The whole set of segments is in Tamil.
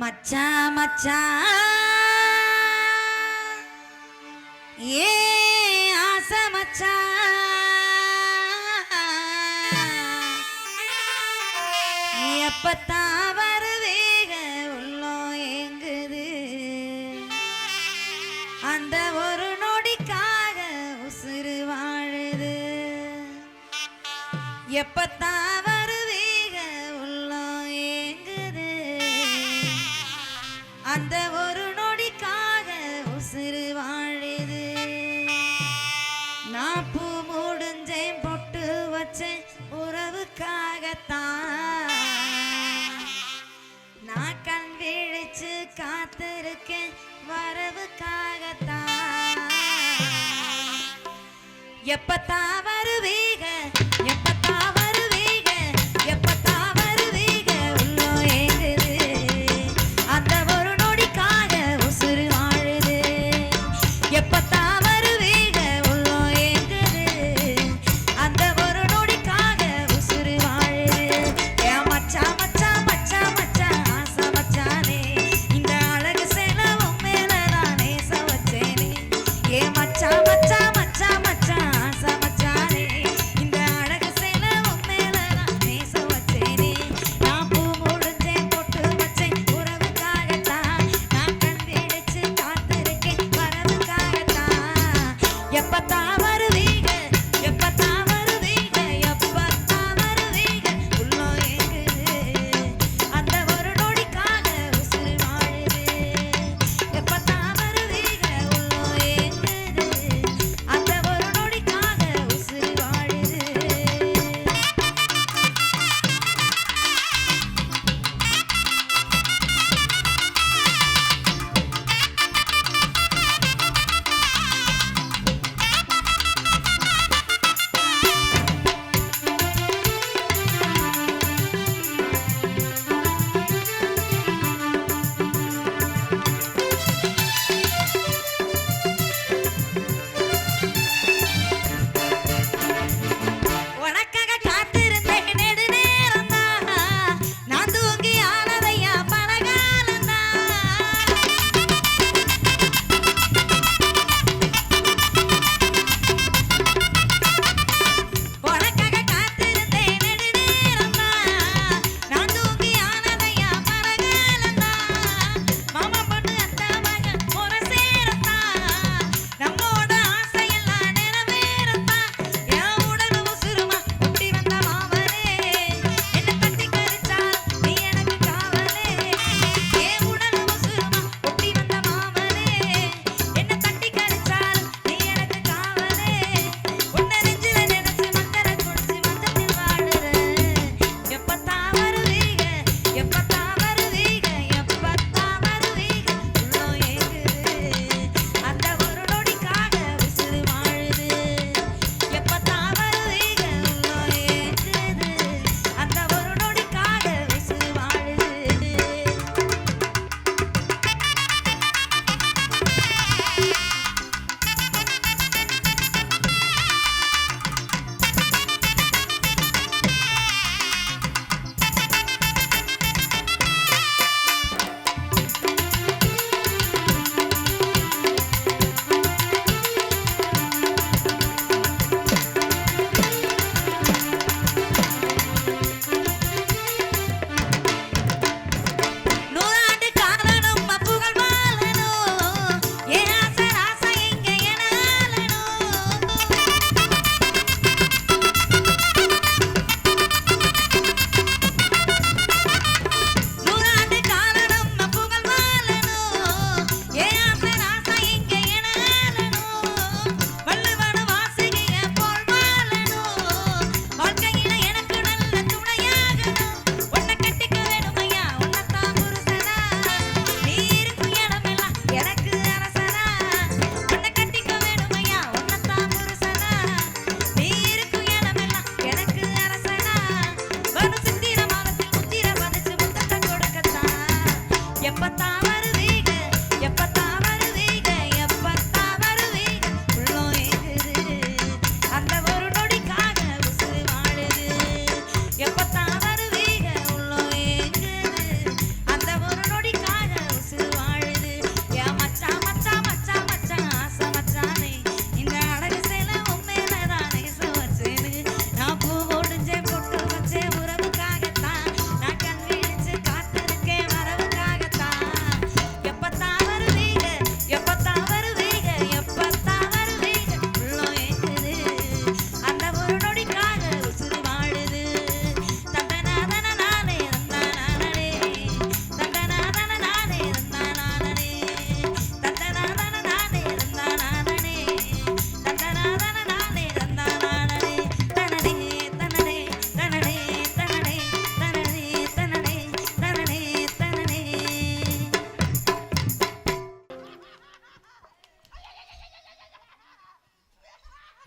மச்சா மச்சான் ஏ ஆசை மச்சா. எப்பத்தான் வருவேக உள்ளோ எங்குது அந்த ஒரு நொடிக்காக உசுறு வாழுது. எப்பத்தான்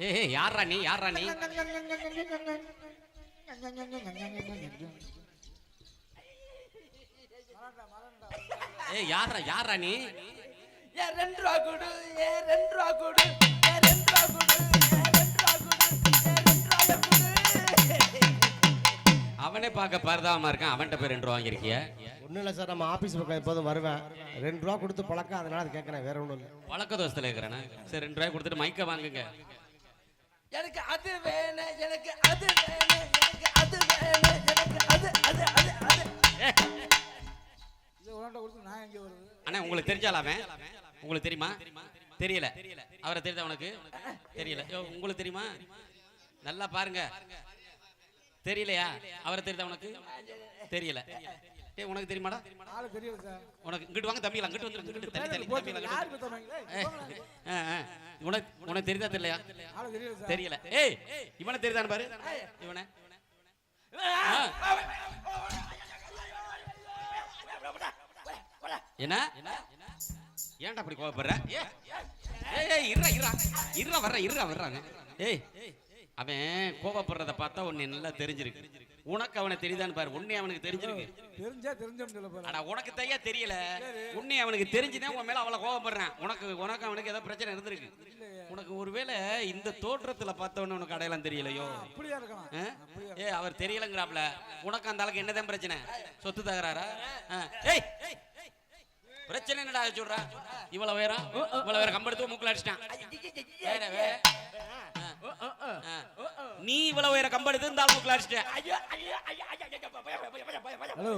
ஏய் யார்ரா நீ? யார்ரா நீ? ஏய் யார்ரா யார்ரா நீ? ஏ ரெண்டு ரூபா கொடு. ஏ ரெண்டு ரூபா கொடு. ஏ ரெண்டு ரூபா கொடு. அவனே பார்க்க பரதாம இருக்கான். அவன்கிட்ட போய் ரெண்டு ரூபா வாங்கியிருக்கிய? ஒன்றும் இல்லை சார் நம்ம ஆஃபீஸ் பக்கம் எப்போதும் வருவேன். ரெண்டு ரூபா கொடுத்து பழக்கம் அதனால அது கேட்குறேன். வேற ஒன்றும் இல்லை. பழக்க தோசத்தில் இருக்கிறேன்னா சரி ரெண்டு ரூபாய் கொடுத்துட்டு மைக்க வாங்குங்க. எனக்கு அது வேணும் எனக்கு அது வேணும் எனக்கு அது வேணும் எனக்கு அது அது அது அது. இது உன்கிட்ட கொடுத்து நான் எங்கே வருது? அண்ணா உங்களுக்கு தெரிஞ்சால அவன்? உங்களுக்கு தெரியுமா? தெரியல. அவரை தெரியுதா உனக்கு? தெரியல. உங்களுக்கு தெரியுமா? நல்லா பாருங்க. தெரியலையா? அவரை தெரியுதா உனக்கு? தெரியல. ஏய் உனக்கு தெரியுமாடா? ஆளு தெரியல சார். உனக்கு இங்கிட்டு வாங்க தம்பிலாம் இங்கிட்டு வந்து இங்கிட்டு தள்ளி தள்ளி போச்சு தம்பிலாம் யாருக்கு தம்பாங்க ஏய், போங்கடா. ஆ, ஆ. உனக்கு உனக்கு தெரியுதா தெரியலையா? ஆளு தெரியல சார். தெரியல. ஏய் இவனை தெரியுதான்னு பாரு. இவனை. என்ன? ஏன்டா அப்படி கோவப்படுற? ஏய் இருடா இருடா. இருடா வர்ற இருடா வர்றாங்க. ஏய் அவன் கோவப்படுறத பார்த்தா உன்னை நல்லா தெரிஞ்சிருக்கு. உனக்கு அவனை தெரியுதான்னு பாரு. உன்னை அவனுக்கு தெரிஞ்சிருக்கு. தெரிஞ்சா தெரிஞ்சோம்னு சொல்ல போறேன். அடா உனக்கு தையா தெரியல. உன்னை அவனுக்கு தெரிஞ்சுதான் உன் மேல அவளை கோவப்படுறான். உனக்கு உனக்கு அவனுக்கு ஏதோ பிரச்சனை இருந்திருக்கு. உனக்கு ஒருவேளை இந்த தோற்றத்துல பார்த்தவொன்னே உனக்கு அடையாளம் தெரியலையோ? அப்படியா இருக்கலாம்? ஏய் அவர் தெரியலங்கிறாப்ல. உனக்கு அந்த ஆளுக்கு என்னதான் பிரச்சனை? சொத்து தகராறா? ஆ. ஏய் பிரச்சனை என்னடா சொல்றா? இவ்வளவு உயரம்? இவ்வளவு உயரம் கம்பெடுத்து மூக்குல அடிச்சிட்டான். வேற வேற. நீ இவ்வளவு உயரம் கம்பெடுத்து ஆள் மூக்குல அடிச்சிட்ட ஹலோ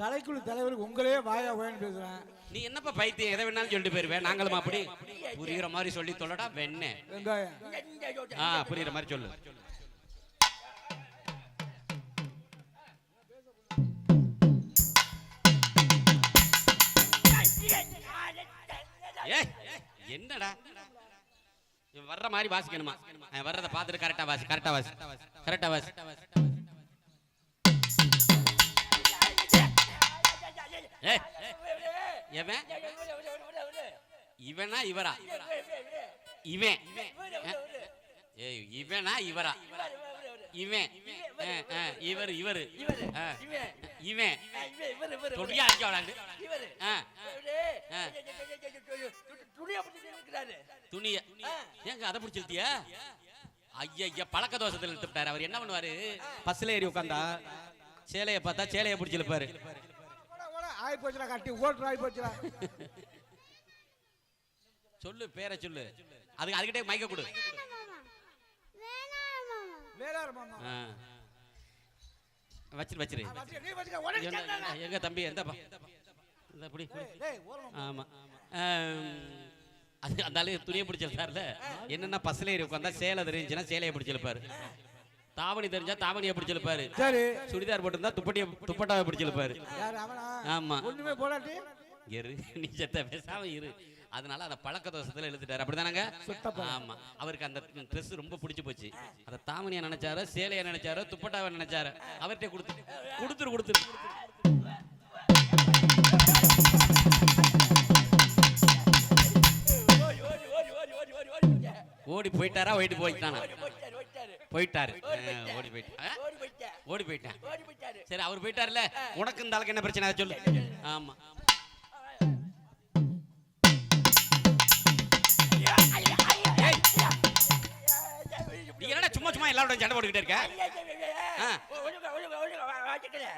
கலைக்குழு தலைவருக்கு உங்களே வாயா ஓயன்னு பேசுறேன் நீ என்னப்பா பைத்தியம் எதை வேணாலும் சொல்லிட்டு போயிருவேன் நாங்களும் அப்படி புரியுற மாதிரி சொல்லி சொல்லடா வெண்ணே வெங்காயம் ஆ புரியுற மாதிரி சொல்லு என்னடா இவன் வர்ற மாதிரி வாசிக்கணுமா? அவன் வர்றத பார்த்துட்டு கரெக்டா வாசி கரெக்டா வாசி கரெக்டா வாசி. இவனா இவரா? இவன். ஏய் இவனா இவரா? இவன். ஆ, ஆ, இவர் இவர். ஆ, இவன். தொடியா அடிக்க விளாண்டு ஆ, ஆ. துணிய ஏங்க அதை பிடிச்சிருத்தியா ஐயா பழக்க தோசத்தில் இழுத்துட்டாரு. அவர் என்ன பண்ணுவாரு? பஸ்ல ஏறி உட்காந்தா சேலைய பார்த்தா சேலைய பிடிச்சிருப்பாரு ஆயி போச்சுடா கட்டி. ஓட்டுற ஆயி போச்சுடா. சொல்லு பேரை சொல்லு. அதுக்கு அதுக்கிட்டே மைக்க கொடு. வேளாறு மாமா. ஆ. வச்சிரு வச்சிரு. எங்க- தம்பி எந்தப்பா இந்த புடி புடி. டேய், ஓரமா ஆமா அது அந்த ஆளு துணியை பிடிச்சிருந்தாருல என்னன்னா பஸ்ல ஏறி உட்காந்தா சேலை தெரிஞ்சுன்னா சேலையை பிடிச்சிருப்பாரு. தாவணி தெரிஞ்சா தாவணியை பிடிச்சிருப்பாரு. சரி. சுடிதார் போட்டிருந்தா துப்பட்டியை துப்பட்டாவை பிடிச்சிருப்பாரு. ஆமா. ஒண்ணுமே போடாட்டி? இரு நீ செத்த பேசாம இரு. அதனால அந்த பழக்க தோசத்துல எழுதிட்டாரு அப்படிதானங்க ஆமா. அவருக்கு அந்த ட்ரெஸ் ரொம்ப பிடிச்சு போச்சு. அதை தாமணியா நினைச்சாரோ சேலையா நினைச்சாரோ துப்பட்டாவை நினைச்சாரோ அவர்கிட்ட கொடுத்து கொடுத்துரு கொடுத்துரு. ஓடி போயிட்டாரா ஓடி போயிட்டானா? போயிட்டாரு. ஓடி போயிட்டு. ஆ? ஓடி போயிட்டேன் சரி அவர் போயிட்டாருல உனக்கு இந்த ஆளுக்கு என்ன பிரச்சனை? அதை சொல்லு. ஆமா. ஏய், நீ என்னடா சும்மா சும்மா எல்லாரோட சண்டை போட்டுக்கிட்டே இருக்க?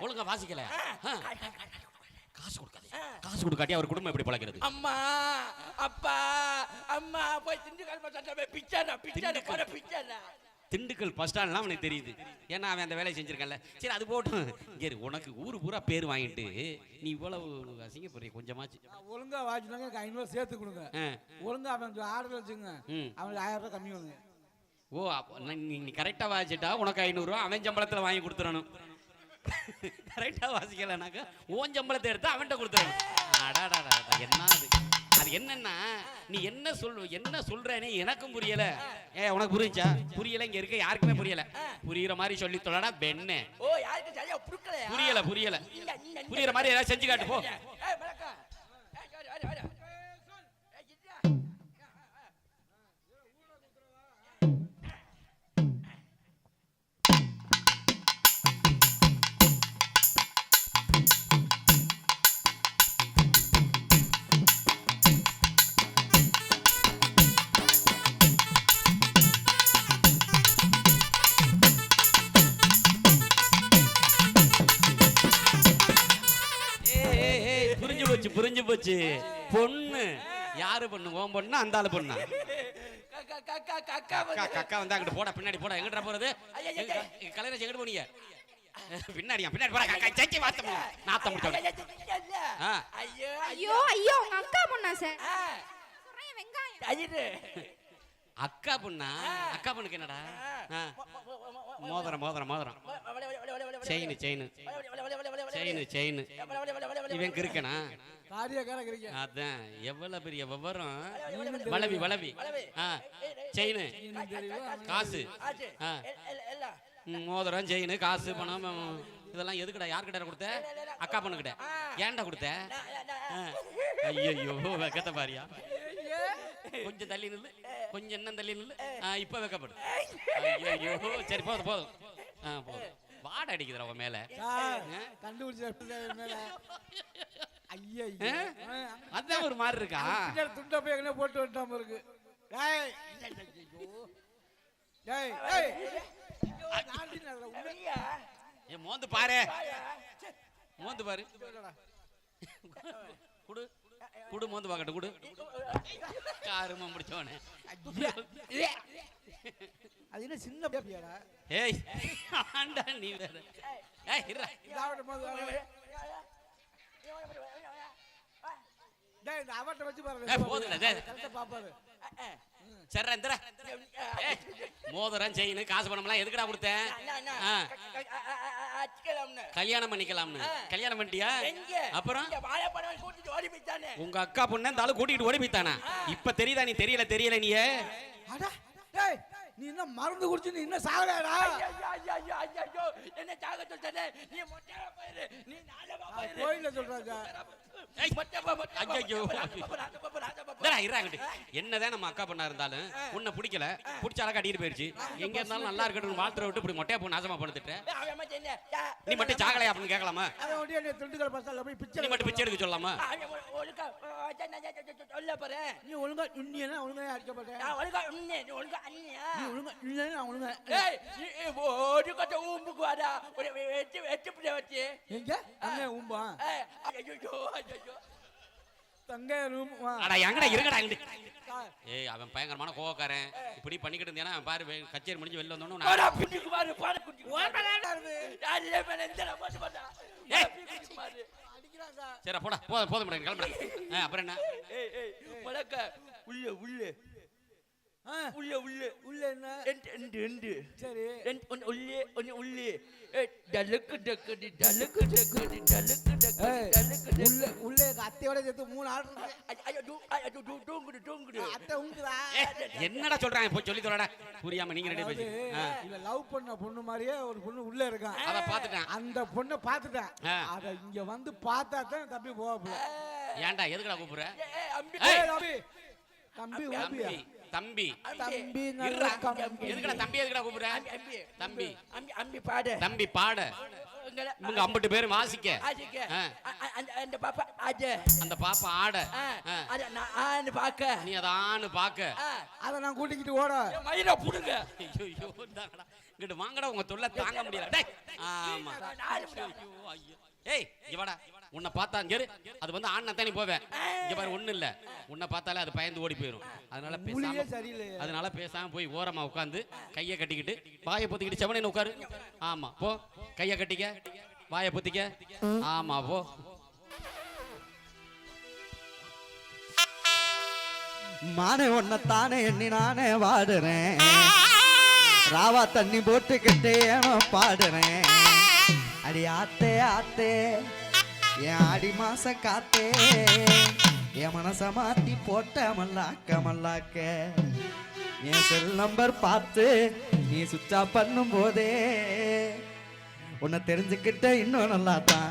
ஒழுங்கா வாசிக்கல. காசு கொடுக்காதே. காசு கொடுக்காட்டி அவர் குடும்பம் எப்படி பழக்கிறது அம்மா அப்பா அம்மா போய் திண்டுக்கல் பசாட்டா பிச்சாடா பிச்சாடா போட பிச்சாடா திண்டுக்கல் பஸ் ஸ்டாண்ட்லாம் அவனுக்கு தெரியுது. ஏன்னா அவன் அந்த வேலையை செஞ்சிருக்கல சரி அது போட்டும். இரு, உனக்கு ஊர் பூரா பேர் வாங்கிட்டு நீ இவ்வளவு அசிங்கப்படுறிய கொஞ்சமாச்சு. ஒழுங்கா வாங்கினாங்க எனக்கு ஐநூறு சேர்த்து கொடுங்க. ஒழுங்கா அவன் ஆர்டர் வச்சுங்க. அவனுக்கு ஆயிரம் ரூபாய் கம்மி பண்ணுங்க. ஓ அப்ப நீ- கரெக்டாக வாசிட்டா உனக்கு ஐநூறுரூவா அவன் சம்பளத்தில் வாங்கி கொடுத்துடணும் கரெக்டாக வாசிக்கலனாக்கா உன் சம்பளத்தை எடுத்து அவன்கிட்ட கொடுத்துடணும் அடாடாடா என்ன அது? அது என்னன்னா நீ என்ன சொல் என்ன சொல்றேன்னு எனக்கும் புரியல. ஏ உனக்கு புரிஞ்சா புரியல இங்க இருக்க யாருக்குமே புரியல. புரியுற மாதிரி சொல்லி தொலைடா பெண்ணு. ஓ யாருக்கு சரியா புடுக்கலையா புரியல புரியல. புரியுற மாதிரி ஏதாவது செஞ்சு காட்டு போ. யாரு பொண்ணு உன் பொண்ணு அந்த ஆளு பொண்ணா கக்கா கக்கா கக்கா அக்கா அக்கா வந்து அங்கிட்டு போடா பின்னாடி போடா எங்கடா போறது ஐயா, ஐயா, ஐயா. கலைஞர் எங்கிட்டு போனீங்க பின்னாடியா பின்னாடி போடா அக்கா சச்சி வாத்தம் நாத்தம் முடிச்சோட ஆ. ஐயோ ஐயோ ஐயோ உங்க அக்கா பொண்ணா சார் வெங்காயம். அக்கா பொண்ணா அக்கா பொண்ணுக்கு என்னடா. மோதிரம் மோதிரம் மோதிரம் செயின் செயின் செயின் செயின் இவன் கிறுக்கனா அதான் எவ்வளவு பெரிய விவரம்? வளவி வளவி. ஆ செயின். காசு மோதிரம் செயின் காசு பணம் இதெல்லாம் எதுக்குடா? யார்கிட்ட கொடுத்த? அக்கா பொண்ணுகிட்ட ஏன்டா கொடுத்த? ஐயோ வெக்கத்த பாரியா? கொஞ்சம் தள்ளி நில்லு. கொஞ்சம் இன்னும் தள்ளி நில்லு. ஆ, இப்ப வெக்கப்படு ஐயோ சரி போதும் போதும். ஆ போதும். வாடை அடிக்குதுடா உன் மேல? கண்டுபிடிச்ச மேல? அதான் ஒரு மாதிரி இருக்கா? துண்ட போய் எங்கனே போட்டு வந்துட்டாம இருக்கு டேய் டேய் டேய். உண்மையா ஏ மோந்து பாரு. மோந்து பாரு. குடு. குடு மோந்து பாக்கட்டும் குடு. காருமா முடிச்சவனே. அது என்ன சின்ன பேபியாடா? ஏய் ஆண்டா நீ வேற. ஏய் போது டேய் இந்த அவட்ட வச்சு பாருங்க பாப்பாரு ஏய் மோதிரம் செயின் காசு பணம்லாம் எதுக்குடா கொடுத்தேன்? கல்யாணம் பண்ணிக்கலாம்னு. கல்யாணம் பண்ணிட்டியா? அப்புறம்? உங்க அக்கா பொண்ணு கூட்டிட்டு ஓடி போய்த்தானா இப்ப தெரியுதா நீ தெரியல தெரியல நீ நீ என்ன மருந்து குடிச்சு நீ என்ன சாகலடா என்ன சாக சொல்றே நீ மொட்டையா போயிரு. நீ நாளமா போயிரு கோயில்ல சொல்றாங்க. என்னதான் நம்ம அக்கா பொண்ணா இருந்தாலும் உன்னை பிடிக்கல பிடிச்சால கட்டிட்டு போயிருச்சு எங்க இருந்தாலும் நல்லா இருக்கட்டும் வாழ்த்துற விட்டு இப்படி மொட்டையா போ நாசமா பண்ணுத்துட்ட அவன் என்ன செஞ்ச நீ மட்டும் சாகலையா அப்படின்னு கேட்கலாமா நீ போய் மட்டும் பிச்சை எடுக்க சொல்லலாமா ஒழுங்கா சொல்ல போறேன் நீ ஒழுங்கா இன்னியனா ஒழுங்கா அடிக்கப்பட்ட நான் ஒழுங்கா உண்மை நீ ஒழுங்கா அண்ணியா நீ ஒழுங்கா இல்லைன்னா நான் ஒழுங்கா ஏய் ஒரு கட்ட ஊம்புக்கு வாடா பிள்ளை வச்சு எங்க அண்ணே ஊம்பா ஏய் ஐயோ ஐயோ தங்க ரூம் வா. அடா எங்கடா இருக்கடா அங்கிட்டு ஏய் அவன் பயங்கரமான கோவக்காரன். இப்படி பண்ணிக்கிட்டு இருந்தானா அவன் பாரு கச்சேரி முடிஞ்சு வெளில வந்தோன்னு நான் பாடா புடிக்கு பாரு யார் ஏன் மேல இந்த போட்டு பாடா ஏய். பாரு அடிக்கிறான் சார். சரி போடா போதும் போதும் மேடம் கிளம்புறேன் அப்புறம் என்ன? ஏய் ஏய் உள்ள உள்ள. உள்ள உள்ள. உள்ள என்ன? எண்டு எண்டு எண்டு சரி. ரெண்டு ஒன்று உள்ளே ஒன்று உள்ளே. டலுக்கு டக்குடி டலுக்கு டக்குடி டலுக்கு டக்குடி டலுக்கு உள்ள உள்ள அத்தையோட சேர்த்து மூணு ஆள் இருக்கு. ஐயோ டூ ஐயோ டூ டூங்குடு டூங்குடு. அத்தை உங்குதா ஏய், என்னடா சொல்றாங்க? போய் சொல்லி தரடா புரியாம நீங்க ரெண்டு பேசி. இல்ல லவ் பண்ண பொண்ணு மாதிரியே ஒரு பொண்ணு உள்ள இருக்கான் அத பாத்துட்டேன் அந்த பொண்ணை பார்த்துட்டேன். ஆ. அத இங்க வந்து பார்த்தா தான் தம்பி போவாப்புல ஏன்டா எதுக்குடா கூப்பிடுற? ஏய் தம்பி. தம்பி தம்பி தம்பி. தம்பி எதுக்குடா தம்பி எதுக்குடா கூப்பிடுற? தம்பி. அம்பி அம்பி பாடு. தம்பி பாட. இவங்க அம்பட்டு பேரும் வாசிக்க. அந்த பாப்பா ஆஜ அந்த பாப்பா ஆட. அத நான் ஆன்னு பாக்க. நீ அதான்னு பாக்க. அத நான் கூட்டிக்கிட்டு ஓட. மயிர புடுங்க. ஐயோ. இங்கிட்டு வாங்கடா உங்க தொல்லை தாங்க முடியல. டேய். ஆமா. ஐயோ, ஐயோ. ஏய் இங்க வாடா. உன்னை பார்த்தா இங்க. அது வந்து ஆண்ணா தான் நீ போவேன். இங்க பாரு ஒண்ணு இல்ல. உன்னை பார்த்தாலே அது பயந்து ஓடி போயிரும். அதனால பேசாம அதனால பேசாம போய் ஓரமா உட்காந்து கையை கட்டிக்கிட்டு வாயை பொத்திக்கிட்டு செவனே உட்காரு. ஆமா போ. கையை கட்டிக்க வாயை பொத்திக்க. ஆமா போ. மானே உன்னை தானே எண்ணி நானே வாடுறேன். ராவா தண்ணி போட்டுக்கிட்டு ஏனோ பாடுறேன். அடி ஆத்தே ஆத்தே. என் ஆடி மாச காத்தே என் மனச மாத்தி போட்ட மல்லாக்க மல்லாக்க. என் செல் நம்பர் பார்த்து நீ சுவிட்ச் ஆஃப் பண்ணும் போதே உன்னை தெரிஞ்சுக்கிட்ட இன்னும் நல்லா தான்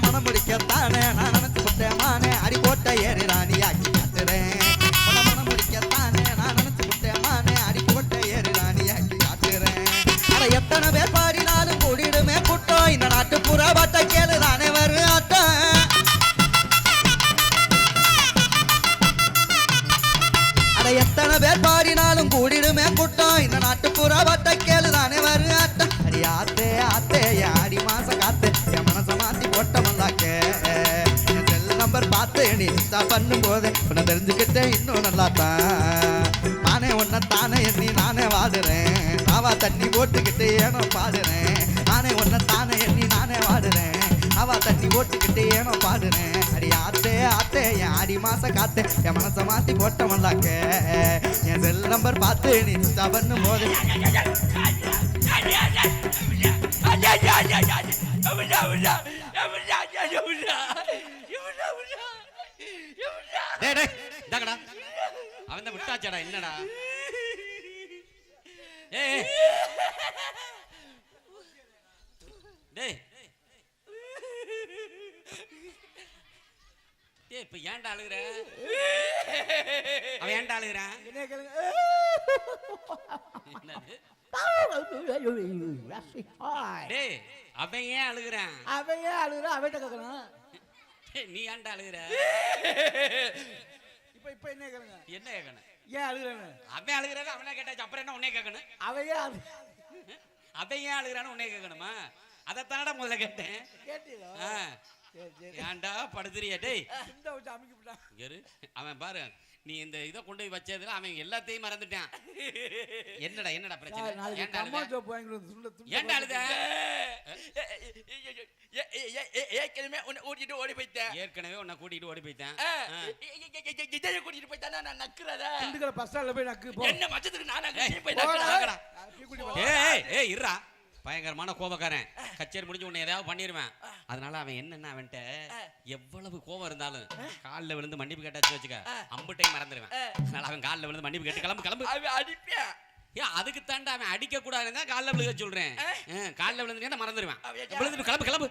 மனம் முடிக்கத்தானே நான் வாடுறேன் தண்ணி போட்டுக்கிட்டு ஏனோ பாடுறேன். நானே ஒன்ன தானே எண்ணி நானே வாடுறேன். அவா தண்ணி போட்டுக்கிட்டு ஏனோ பாடுறேன். அடி ஆத்தே ஆத்தே என் ஆடி மாச காத்தே. என் மனசை மாத்தி போட்டவன்லாக்க என் செல் நம்பர் பார்த்து நீ இன்ஸ்டா பண்ணும்போது அவன் விட்டாச்சடா என்னடா? ஏய். டேய். டேய் இப்ப ஏன்டா அழுகுற? அவன் ஏன்டா அழுகுறான் என்ன கேளுங்க. என்னது? டேய் அவன் ஏன் அழுகுறான் அவன் ஏன் அழுகுற? அவன்கிட்ட கேட்கணும் டேய், நீ ஏன்டா அழுகுற? இப்ப இப்ப என்ன கேளுங்க. என்ன கேட்கணும் ஏன் அழுகுறேன்னு அவன் அழுகுறாரு அவனே கேட்டாச்சு அப்புறம் என்ன உன்னே கேட்கணும்? அவன் அழு அவன் ஏன் அழுகுறான்னு உன்னே கேட்கணுமா? அதைத்தானடா முதல்ல கேட்டேன். கேட்டீங்களா? ஆ. சரி சரி. ஏன்டா படுத்துறியா? டேய். இந்த வச்சு அமைக்க விட்டான் இங்க இரு. அவன் பாரு நீ இந்த இதை கொண்டு போய் வச்சதுல அவன் எல்லாத்தையும் மறந்துட்டான். என்னடா என்னடா பிரச்சனை? நாளைக்கு ஏன்டா கம்மா அழுத சோப்பு வந்து ஏன்டா அழுத? ஏற்கனவே உன்னை கூட்டிட்டு ஓடி போயிட்டேன். ஏற்கனவே உன்னை கூட்டிட்டு ஓடி போயிட்டேன். ஆ, ஆ. இதை கூட்டிட்டு போயிட்டானா? நான் நக்குறதா? திண்டுக்கல் பஸ் ஸ்டாண்ட்ல போய் நக்கு போ. என்ன மச்சத்துக்கு நான் நக்கு போய் வா. ஏய் ஏய் இருடா. பயங்கரமான கோபக்காரன். கச்சேரி முடிஞ்சு உன்னை ஏதாவது பண்ணிடுவேன் அதனால அவன் என்னன்னா அவன்கிட்ட எவ்வளவு கோபம் இருந்தாலும் காலில் விழுந்து மன்னிப்பு கேட்டாச்சு வச்சுக்க அம்புட்டையும் மறந்துடுவேன் அதனால அவன் காலில் விழுந்து மன்னிப்பு கேட்டு கிளம்பு கிளம்பு. அவன் அடிப்பேன். ஏன் அதுக்கு தாண்டா அவன் அடிக்க கூடாதுன்னு தான் காலில் விழுக சொல்றேன். காலில் விழுந்துட்டேன்னா மறந்துடுவேன் அவன் விழுந்துட்டு கிளம்பு கிளம்பு.